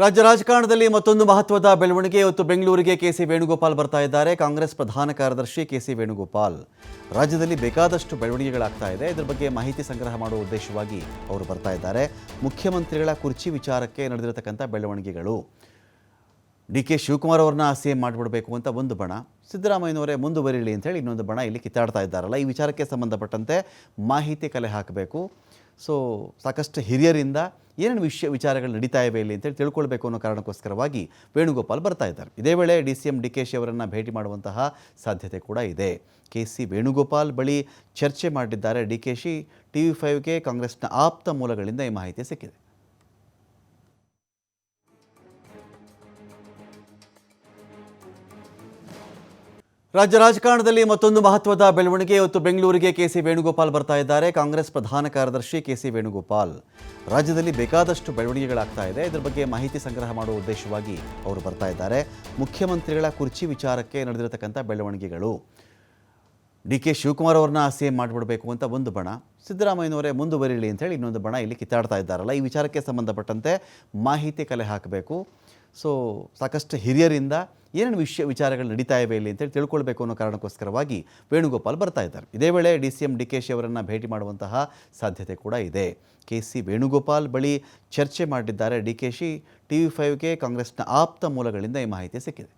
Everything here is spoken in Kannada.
ರಾಜ್ಯ ರಾಜಕಾರಣದಲ್ಲಿ ಮತ್ತೊಂದು ಮಹತ್ವದ ಬೆಳವಣಿಗೆ. ಇವತ್ತು ಬೆಂಗಳೂರಿಗೆ ಕೆ ಸಿ ವೇಣುಗೋಪಾಲ್ ಬರ್ತಾ ಇದ್ದಾರೆ. ಕಾಂಗ್ರೆಸ್ ಪ್ರಧಾನ ಕಾರ್ಯದರ್ಶಿ ಕೆ ಸಿ ವೇಣುಗೋಪಾಲ್. ರಾಜ್ಯದಲ್ಲಿ ಬೇಕಾದಷ್ಟು ಬೆಳವಣಿಗೆಗಳಾಗ್ತಾ ಇದೆ. ಇದರ ಬಗ್ಗೆ ಮಾಹಿತಿ ಸಂಗ್ರಹ ಮಾಡುವ ಉದ್ದೇಶವಾಗಿ ಅವರು ಬರ್ತಾ ಇದ್ದಾರೆ. ಮುಖ್ಯಮಂತ್ರಿಗಳ ಕುರ್ಚಿ ವಿಚಾರಕ್ಕೆ ನಡೆದಿರತಕ್ಕಂಥ ಬೆಳವಣಿಗೆಗಳು. ಡಿ ಕೆ ಶಿವಕುಮಾರ್ ಅವ್ರನ್ನ ಸಿ ಎಂ ಮಾಡಿಬಿಡಬೇಕು ಅಂತ ಒಂದು ಬಣ. ಸಿದ್ದರಾಮಯ್ಯನವರೇ ಮುಂದುವರಿಲಿ ಅಂತೇಳಿ ಇನ್ನೊಂದು ಬಣ ಇಲ್ಲಿ ಕಿತ್ತಾಡ್ತಾ ಇದ್ದಾರಲ್ಲ. ಈ ವಿಚಾರಕ್ಕೆ ಸಂಬಂಧಪಟ್ಟಂತೆ ಮಾಹಿತಿ ಕಲೆ ಹಾಕಬೇಕು. ಸೊ ಸಾಕಷ್ಟು ಹಿರಿಯರಿಂದ ಏನೇನು ವಿಷಯ ವಿಚಾರಗಳು ನಡೀತಾ ಇವೆ ಇಲ್ಲಿ ಅಂತೇಳಿ ತಿಳ್ಕೊಳ್ಬೇಕು ಅನ್ನೋ ಕಾರಣಕ್ಕೋಸ್ಕರವಾಗಿ ವೇಣುಗೋಪಾಲ್ ಬರ್ತಾ ಇದ್ದಾರೆ. ಇದೇ ವೇಳೆ D C M D K Shi ಅವರನ್ನು ಭೇಟಿ ಮಾಡುವಂತಹ ಸಾಧ್ಯತೆ ಕೂಡ ಇದೆ. ಕೆ ಸಿ ವೇಣುಗೋಪಾಲ್ ಬಳಿ ಚರ್ಚೆ ಮಾಡಿದ್ದಾರೆ. D K Shi T V ಫೈವ್ಗೆ ಕಾಂಗ್ರೆಸ್ನ ಆಪ್ತ ಮೂಲಗಳಿಂದ ಈ ಮಾಹಿತಿ ಸಿಕ್ಕಿದೆ. ರಾಜ್ಯ ರಾಜಕಾರಣದಲ್ಲಿ ಮತ್ತೊಂದು ಮಹತ್ವದ ಬೆಳವಣಿಗೆ ಇವತ್ತು ಬೆಂಗಳೂರಿಗೆ ಕೆ ಸಿ ವೇಣುಗೋಪಾಲ್ ಬರ್ತಾ ಇದ್ದಾರೆ. ಕಾಂಗ್ರೆಸ್ ಪ್ರಧಾನ ಕಾರ್ಯದರ್ಶಿ ಕೆ ಸಿ ವೇಣುಗೋಪಾಲ್. ರಾಜ್ಯದಲ್ಲಿ ಬೇಕಾದಷ್ಟು ಬೆಳವಣಿಗೆಗಳಾಗ್ತಾ ಇದೆ. ಇದರ ಬಗ್ಗೆ ಮಾಹಿತಿ ಸಂಗ್ರಹ ಮಾಡುವ ಉದ್ದೇಶವಾಗಿ ಅವರು ಬರ್ತಾ ಇದ್ದಾರೆ. ಮುಖ್ಯಮಂತ್ರಿಗಳ ಕುರ್ಚಿ ವಿಚಾರಕ್ಕೆ ನಡೆದಿರತಕ್ಕಂಥ ಬೆಳವಣಿಗೆಗಳು. ಡಿ ಕೆ ಶಿವಕುಮಾರ್ ಅವ್ರನ್ನ ಸಿ ಎಂ ಮಾಡಿಬಿಡಬೇಕು ಅಂತ ಒಂದು ಬಣ. ಸಿದ್ದರಾಮಯ್ಯನವರೇ ಮುಂದುವರಿಲಿ ಅಂತೇಳಿ ಇನ್ನೊಂದು ಬಣ ಇಲ್ಲಿ ಕಿತ್ತಾಡ್ತಾ ಇದ್ದಾರಲ್ಲ. ಈ ವಿಚಾರಕ್ಕೆ ಸಂಬಂಧಪಟ್ಟಂತೆ ಮಾಹಿತಿ ಕಲೆ ಹಾಕಬೇಕು. ಸೊ ಸಾಕಷ್ಟು ಹಿರಿಯರಿಂದ ಏನೇನು ವಿಷಯ ವಿಚಾರಗಳು ನಡೀತಾ ಇವೆ ಇಲ್ಲಿ ಅಂತೇಳಿ ತಿಳ್ಕೊಳ್ಬೇಕು ಅನ್ನೋ ಕಾರಣಕ್ಕೋಸ್ಕರವಾಗಿ ವೇಣುಗೋಪಾಲ್ ಬರ್ತಾ ಇದ್ದಾರೆ. ಇದೇ ವೇಳೆ D C M D K ಅವರನ್ನು ಭೇಟಿ ಮಾಡುವಂತಹ ಸಾಧ್ಯತೆ ಕೂಡ ಇದೆ. ಕೆ ಸಿ ವೇಣುಗೋಪಾಲ್ ಬಳಿ ಚರ್ಚೆ ಮಾಡಿದ್ದಾರೆ. D K Shi T V ಫೈವ್ಗೆ ಕಾಂಗ್ರೆಸ್ನ ಆಪ್ತ ಮೂಲಗಳಿಂದ ಈ ಮಾಹಿತಿ ಸಿಕ್ಕಿದೆ.